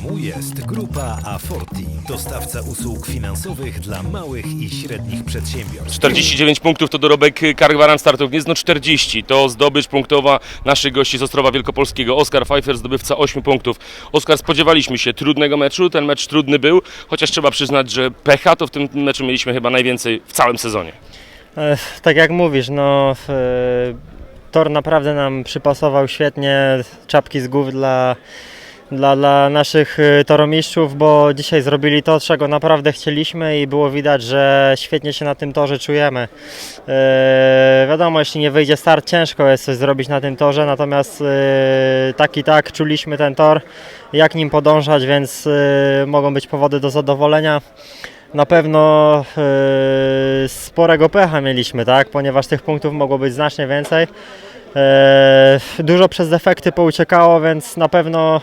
programu jest Grupa Aforti, dostawca usług finansowych dla małych i średnich przedsiębiorstw. 49 punktów to dorobek Kargwaran Startu Gniezno 40. To zdobycz punktowa naszych gości z Ostrowa Wielkopolskiego. Oskar Pfeiffer, zdobywca 8 punktów. Oskar, spodziewaliśmy się trudnego meczu. Ten mecz trudny był, chociaż trzeba przyznać, że pecha to w tym meczu mieliśmy chyba najwięcej w całym sezonie. E, Tak jak mówisz, no e, tor naprawdę nam przypasował świetnie, czapki z głów dla, dla, dla naszych e, toromistrzów, bo dzisiaj zrobili to, czego naprawdę chcieliśmy i było widać, że świetnie się na tym torze czujemy. E, wiadomo, jeśli nie wyjdzie start, ciężko jest coś zrobić na tym torze, natomiast e, tak i tak czuliśmy ten tor, jak nim podążać, więc e, mogą być powody do zadowolenia. Na pewno e, sporego pecha mieliśmy, tak? ponieważ tych punktów mogło być znacznie więcej. E, dużo przez defekty pouciekało, więc na pewno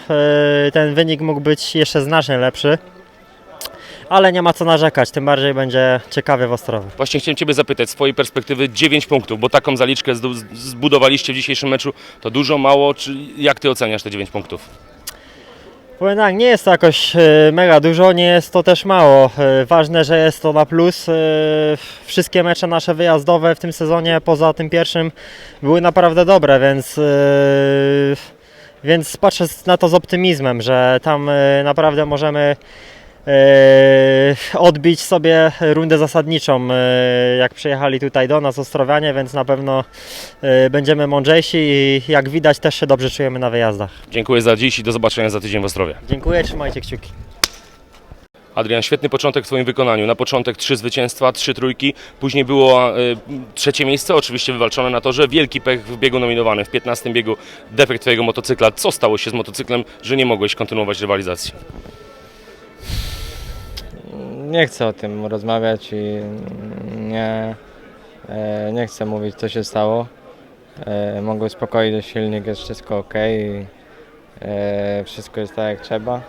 e, ten wynik mógł być jeszcze znacznie lepszy. Ale nie ma co narzekać, tym bardziej będzie ciekawie w Ostrowie. Właśnie chciałem Ciebie zapytać, z Twojej perspektywy 9 punktów, bo taką zaliczkę zbudowaliście w dzisiejszym meczu. To dużo, mało, czy jak Ty oceniasz te 9 punktów? Powiem tak, nie jest to jakoś e, mega dużo, nie jest to też mało. E, Ważne, że jest to na plus. E, Wszystkie mecze nasze wyjazdowe w tym sezonie, poza tym pierwszym, były naprawdę dobre, więc, więc patrzę na to z optymizmem, że tam naprawdę możemy odbić sobie rundę zasadniczą, e, jak przyjechali tutaj do nas Ostrowianie, więc na pewno e, będziemy mądrzejsi i jak widać też się dobrze czujemy na wyjazdach. Dziękuję za dziś i do zobaczenia za tydzień w Ostrowie. Dziękuję, trzymajcie kciuki. Adrian, świetny początek w Twoim wykonaniu. Na początek trzy zwycięstwa, trzy trójki, później było y, trzecie miejsce, oczywiście wywalczone na torze. Wielki pech w biegu nominowanym, w 15 biegu defekt Twojego motocykla. Co stało się z motocyklem, że nie mogłeś kontynuować rywalizacji? Nie chcę o tym rozmawiać i nie, e, nie chcę mówić co się stało. E, Mogę uspokoić, silnik jest wszystko ok i e, wszystko jest tak jak trzeba.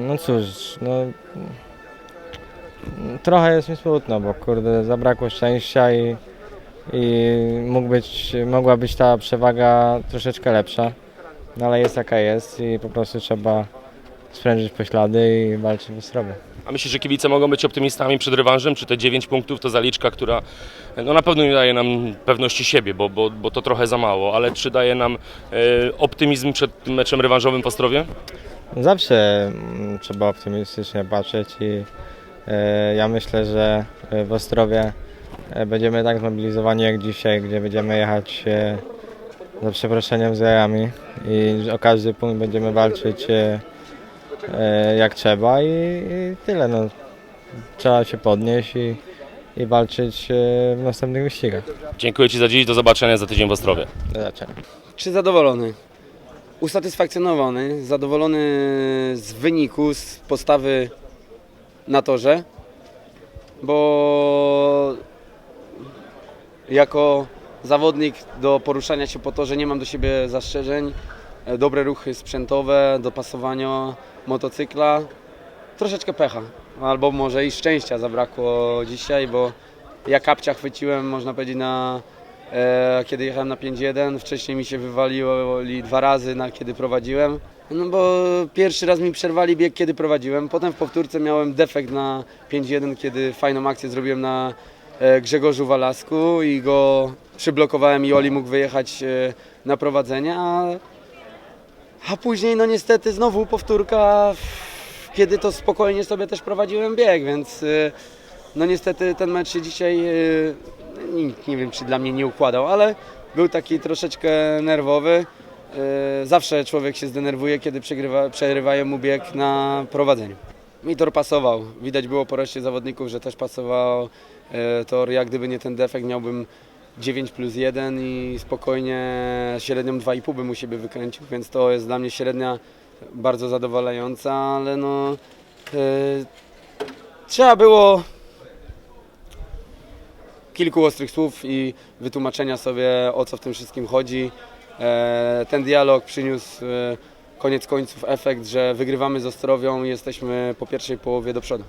No cóż, no trochę jest mi smutno, bo kurde zabrakło szczęścia i, i mógł być, mogła być ta przewaga troszeczkę lepsza. No ale jest jaka jest i po prostu trzeba sprężyć poślady i walczyć w Ostrowie. A myślisz, że kibice mogą być optymistami przed rewanżem? Czy te 9 punktów to zaliczka, która no, na pewno nie daje nam pewności siebie, bo, bo, bo to trochę za mało, ale czy daje nam e, optymizm przed tym meczem rewanżowym w Ostrowie? Zawsze mm, trzeba optymistycznie patrzeć i e, ja myślę, że e, w Ostrowie e, będziemy tak zmobilizowani jak dzisiaj, gdzie będziemy jechać e, za przeproszeniem z jajami i o każdy punkt będziemy walczyć e, e, jak trzeba i, i tyle. No. Trzeba się podnieść i, i walczyć e, w następnych wyścigach. Dziękuję Ci za dziś, do zobaczenia za tydzień w Ostrowie. Do zobaczenia. Czy zadowolony? Usatysfakcjonowany, zadowolony z wyniku, z postawy na torze, bo jako zawodnik do poruszania się po torze nie mam do siebie zastrzeżeń. E, Dobre ruchy sprzętowe, dopasowania motocykla. Troszeczkę pecha, albo może i szczęścia zabrakło dzisiaj, bo ja kapcia chwyciłem, można powiedzieć, na e, kiedy jechałem na 5.1. Wcześniej mi się wywaliło dwa razy, na kiedy prowadziłem. No bo pierwszy raz mi przerwali bieg, kiedy prowadziłem. Potem w powtórce miałem defekt na 5.1, kiedy fajną akcję zrobiłem na e, Grzegorzu Walasku i go przyblokowałem i Oli mógł wyjechać e, na prowadzenie, a, a później no niestety znowu powtórka, kiedy to spokojnie sobie też prowadziłem bieg, więc e, no niestety ten mecz się dzisiaj, e, nie, nie wiem czy dla mnie nie układał, ale był taki troszeczkę nerwowy. E, Zawsze człowiek się zdenerwuje, kiedy przegrywa, przerywają mu bieg na prowadzeniu. Mi tor pasował. Widać było po reszcie zawodników, że też pasował tor. Jak gdyby nie ten defekt, miałbym 9 plus 1 i spokojnie średnią 2,5 bym u siebie wykręcił, więc to jest dla mnie średnia bardzo zadowalająca, ale no e, trzeba było kilku ostrych słów i wytłumaczenia sobie o co w tym wszystkim chodzi. E, Ten dialog przyniósł e, koniec końców efekt, że wygrywamy z Ostrowią i jesteśmy po pierwszej połowie do przodu.